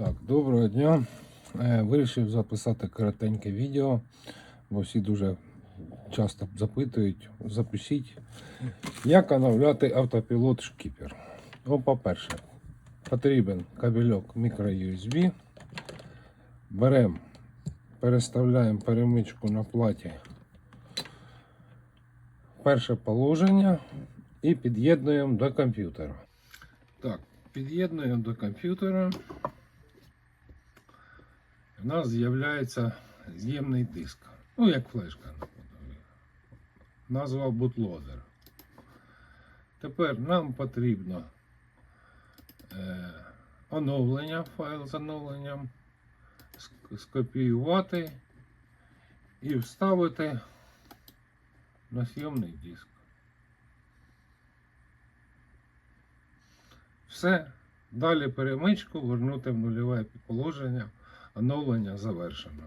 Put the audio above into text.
Так, доброго дня. Е, Вирішив записати коротеньке відео, бо всі дуже часто запитують, запишіть, як оновляти автопілот шкіпер. По-перше, потрібен кабельок microUSB. Беремо, переставляємо перемичку на платі. Перше положення і під'єднуємо до комп'ютера. Так, під'єднуємо до комп'ютера. У нас з'являється з'ємний диск. Ну, як флешка. Назва bootloader. Тепер нам потрібно е, оновлення, файл з оновленням, скопіювати і вставити на зйомний диск. Все. Далі перемичку вернути в нульове положення. Оновлення завершено.